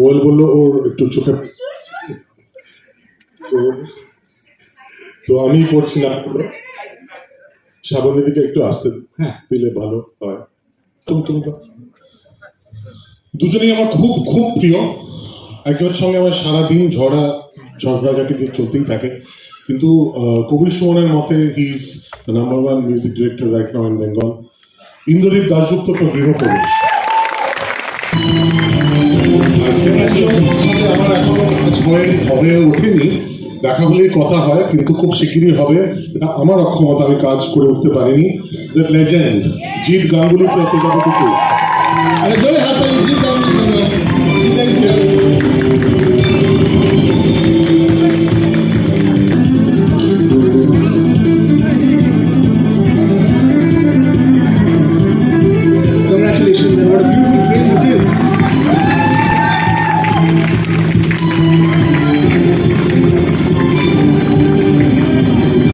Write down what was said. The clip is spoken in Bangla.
কোয়েল বলল ওর একটু চোখে তো আমি করছিলাম শ্রাবণীর দিকে একটু আসতে হ্যাঁ। দিলে ভালো হয়। তুমি তুমি দুজনেই আমার খুব খুব প্রিয়। একজনের সঙ্গে আমার সারাদিন ঝড়া ঝগড়াঝাটি দিয়ে চলতেই থাকে। কিন্তু কবির সুমনের মতে he is the number one music director right now in Bengal Indradeep Dasgupta তো গৃহপ্রবেশ। আমার এখনও কাজ হয়ে দেখা হলেই কথা হয়, কিন্তু খুব শিগগিরই হবে। এটা আমার অক্ষমতা, আমি কাজ করে উঠতে পারিনি। দ্য লেজেন্ড জিৎ গাঙ্গুলি প্রতিযোগিতা